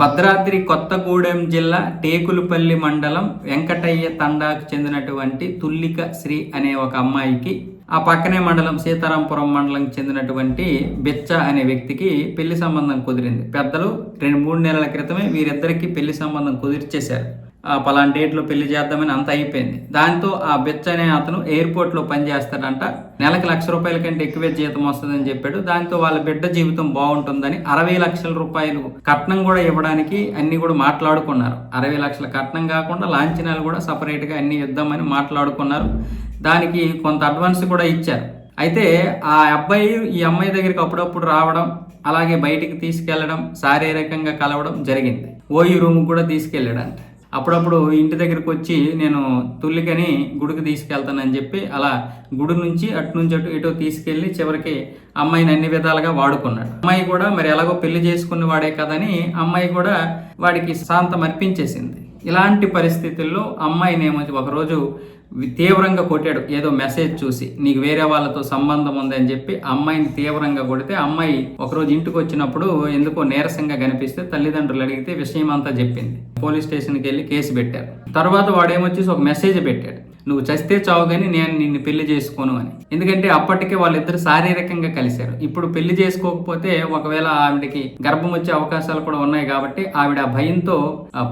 భద్రాద్రి కొత్తగూడెం జిల్లా టేకులపల్లి మండలం వెంకటయ్య తండాకు చెందినటువంటి తుల్లిక శ్రీ అనే ఒక అమ్మాయికి ఆ పక్కనే మండలం సీతారాంపురం మండలంకి చెందినటువంటి బిచ్చ అనే వ్యక్తికి పెళ్ళి సంబంధం కుదిరింది. పెద్దలు రెండు మూడు నెలల క్రితమే వీరిద్దరికి పెళ్ళి సంబంధం కుదిర్చేశారు. పలానా డేట్లో పెళ్ళి చేద్దామని అంత అయిపోయింది. దాంతో ఆ బిచ్చ అనే అతను ఎయిర్పోర్ట్లో పనిచేస్తాడంట నెలకు లక్ష రూపాయల కంటే ఎక్కువే జీతం వస్తుందని చెప్పాడు. దాంతో వాళ్ళ బిడ్డ జీవితం బాగుంటుందని అరవై లక్షల రూపాయలు కట్నం కూడా ఇవ్వడానికి అన్ని కూడా మాట్లాడుకున్నారు. అరవై లక్షల కట్నం కాకుండా లాంఛనాలు కూడా సపరేట్గా అన్ని ఇద్దామని మాట్లాడుకున్నారు. దానికి కొంత అడ్వాన్స్ కూడా ఇచ్చారు. అయితే ఆ అబ్బాయి ఈ అమ్మాయి దగ్గరికి అప్పుడప్పుడు రావడం అలాగే బయటికి తీసుకెళ్ళడం శారీరకంగా కలవడం జరిగింది. ఓయి రూమ్ కూడా తీసుకెళ్ళాడంట. అప్పుడప్పుడు ఇంటి దగ్గరికి వచ్చి నేను తుల్లికని గుడికి తీసుకెళ్తానని చెప్పి అలా గుడి నుంచి అటు నుంచి అటు ఇటు తీసుకెళ్ళి చివరికి అమ్మాయిని అన్ని విధాలుగా వాడుకున్నాడు. అమ్మాయి కూడా మరి ఎలాగో పెళ్ళి చేసుకున్న వాడే కదని అమ్మాయి కూడా వాడికి శాంతం అర్పించేసింది. ఇలాంటి పరిస్థితుల్లో అమ్మాయిని ఏమో ఒకరోజు తీవ్రంగా కొట్టాడు. ఏదో మెసేజ్ చూసి నీకు వేరే వాళ్ళతో సంబంధం ఉంది అని చెప్పి అమ్మాయిని తీవ్రంగా కొడితే అమ్మాయి ఒకరోజు ఇంటికి వచ్చినప్పుడు ఎందుకో నీరసంగా కనిపిస్తే తల్లిదండ్రులు అడిగితే విషయం అంతా చెప్పింది. పోలీస్ స్టేషన్కి వెళ్ళి కేసు పెట్టారు. తర్వాత వాడేమొచ్చేసి ఒక మెసేజ్ పెట్టాడు. నువ్వు చస్తే చావు కానీ నేను నిన్ను పెళ్ళి చేసుకోను అని. ఎందుకంటే అప్పటికే వాళ్ళిద్దరు శారీరకంగా కలిశారు. ఇప్పుడు పెళ్ళి చేసుకోకపోతే ఒకవేళ ఆవిడకి గర్భం వచ్చే అవకాశాలు కూడా ఉన్నాయి కాబట్టి ఆవిడ ఆ భయంతో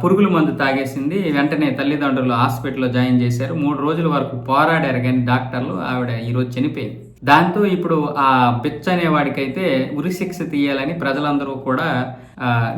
పురుగుల మందు తాగేసింది. వెంటనే తల్లిదండ్రులు హాస్పిటల్లో జాయిన్ చేశారు. మూడు రోజుల వరకు పోరాడారు కానీ డాక్టర్లు ఆవిడ ఈరోజు చనిపోయింది. దాంతో ఇప్పుడు ఆ బిచ్చ అనేవాడికైతే ఉరిశిక్ష తీయాలని ప్రజలందరూ కూడా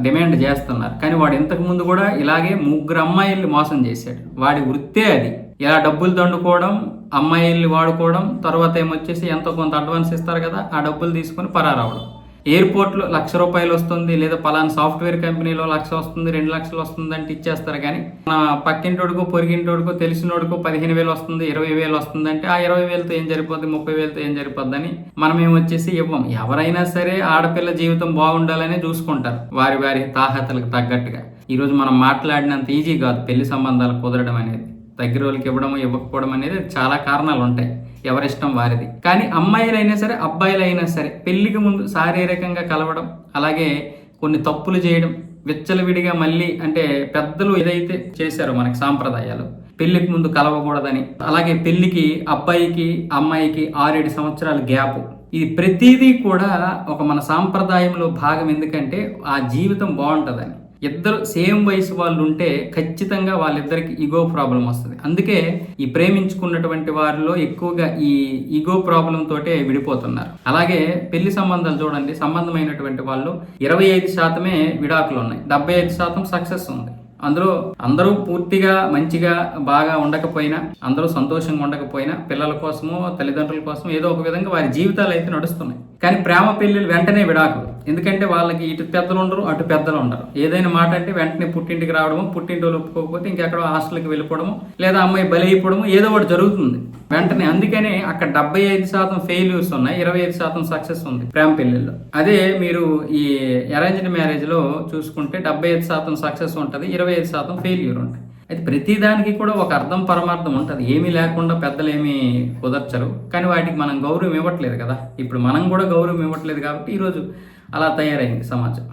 డిమాండ్ చేస్తున్నారు. కానీ వాడు ఇంతకు ముందు కూడా ఇలాగే ముగ్గురు అమ్మాయిల్ని మోసం చేశాడు. వాడి వృత్తే అది. ఇలా డబ్బులు దండుకోవడం అమ్మాయిల్ని వాడుకోవడం తర్వాత ఏమొచ్చేసి ఎంతో కొంత అడ్వాన్స్ ఇస్తారు కదా ఆ డబ్బులు తీసుకొని పరారవడం ఎయిర్పోర్ట్లో లక్ష రూపాయలు వస్తుంది లేదా పలానా సాఫ్ట్వేర్ కంపెనీలో లక్ష వస్తుంది రెండు లక్షలు వస్తుంది అంటే ఇచ్చేస్తారు. కానీ మన పక్కింటోడికో పొరిగింటోడికో తెలిసినోడికో పదిహేను వేలు వస్తుంది ఇరవై వేలు వస్తుంది అంటే ఆ ఇరవై వేలతో ఏం జరిపోద్ది ముప్పై వేలతో ఏం సరిపోద్దని మనం ఏమొచ్చేసి ఇవ్వం. ఎవరైనా సరే ఆడపిల్ల జీవితం బాగుండాలని చూసుకుంటారు వారి వారి తాహతలకు తగ్గట్టుగా. ఈరోజు మనం మాట్లాడినంత ఈజీ కాదు పెళ్ళి సంబంధాలు కుదరడం అనేది. దగ్గర వాళ్ళకి ఇవ్వడం ఇవ్వకపోవడం అనేది చాలా కారణాలు ఉంటాయి. ఎవరిష్టం వారిది. కానీ అమ్మాయిలైనా సరే అబ్బాయిలైనా సరే పెళ్ళికి ముందు శారీరకంగా కలవడం అలాగే కొన్ని తప్పులు చేయడం విచ్చలవిడిగా మళ్ళీ అంటే పెద్దలు ఏదైతే చేశారో మనకి సాంప్రదాయాలు పెళ్ళికి ముందు కలవకూడదని అలాగే పెళ్ళికి అబ్బాయికి అమ్మాయికి ఆరేడు సంవత్సరాల గ్యాప్. ఇది ప్రతిదీ కూడా ఒక మన సాంప్రదాయంలో భాగం ఎందుకంటే ఆ జీవితం బాగుంటుందని. ఇద్దరు సేమ్ వయసు వాళ్ళు ఉంటే ఖచ్చితంగా వాళ్ళిద్దరికి ఈగో ప్రాబ్లం వస్తుంది. అందుకే ఈ ప్రేమించుకున్నటువంటి వారిలో ఎక్కువగా ఈ ఈగో ప్రాబ్లం తోటే విడిపోతున్నారు. అలాగే పెళ్ళి సంబంధాలు చూడండి సంబంధమైనటువంటి వాళ్ళు ఇరవై ఐదు శాతమే విడాకులు ఉన్నాయి డెబ్బై ఐదు శాతం సక్సెస్ ఉంది. అందులో అందరూ పూర్తిగా మంచిగా బాగా ఉండకపోయినా అందరూ సంతోషంగా ఉండకపోయినా పిల్లల కోసమో తల్లిదండ్రుల కోసం ఏదో ఒక విధంగా వారి జీవితాలు అయితే నడుస్తున్నాయి. కానీ ప్రేమ పెళ్ళిళ్ళు వెంటనే విడాకులు. ఎందుకంటే వాళ్ళకి ఇటు పెద్దలు ఉండరు అటు పెద్దలు ఉండరు. ఏదైనా మాట అంటే వెంటనే పుట్టింటికి రావడము పుట్టింటి ఒప్పుకోకపోతే ఇంకెక్కడో హాస్టల్కి వెళ్ళిపోవడము లేదా అమ్మాయి బలి అయిపోవడము ఏదో ఒకటి జరుగుతుంది. వెంటనే. అందుకనే అక్కడ డెబ్బై ఐదు శాతం ఫెయిల్యూర్స్ ఉన్నాయి ఇరవై ఐదు శాతం సక్సెస్ ఉంది ప్రేమ పెళ్ళిళ్ళు. అదే మీరు ఈ అరేంజ్డ్ మ్యారేజ్లో చూసుకుంటే డెబ్బై ఐదు శాతం సక్సెస్ ఉంటుంది ఇరవై ఐదు శాతం ఫెయిల్యూర్ ఉంటుంది అయితే ప్రతిదానికి కూడా ఒక అర్థం పరమార్థం ఉంటుంది. ఏమీ లేకుండా పెద్దలు ఏమీ కుదర్చరు. కానీ వాటికి మనం గౌరవం ఇవ్వట్లేదు కదా. ఇప్పుడు మనం కూడా గౌరవం ఇవ్వట్లేదు కాబట్టి ఈరోజు అలా తయారైంది సమాజం.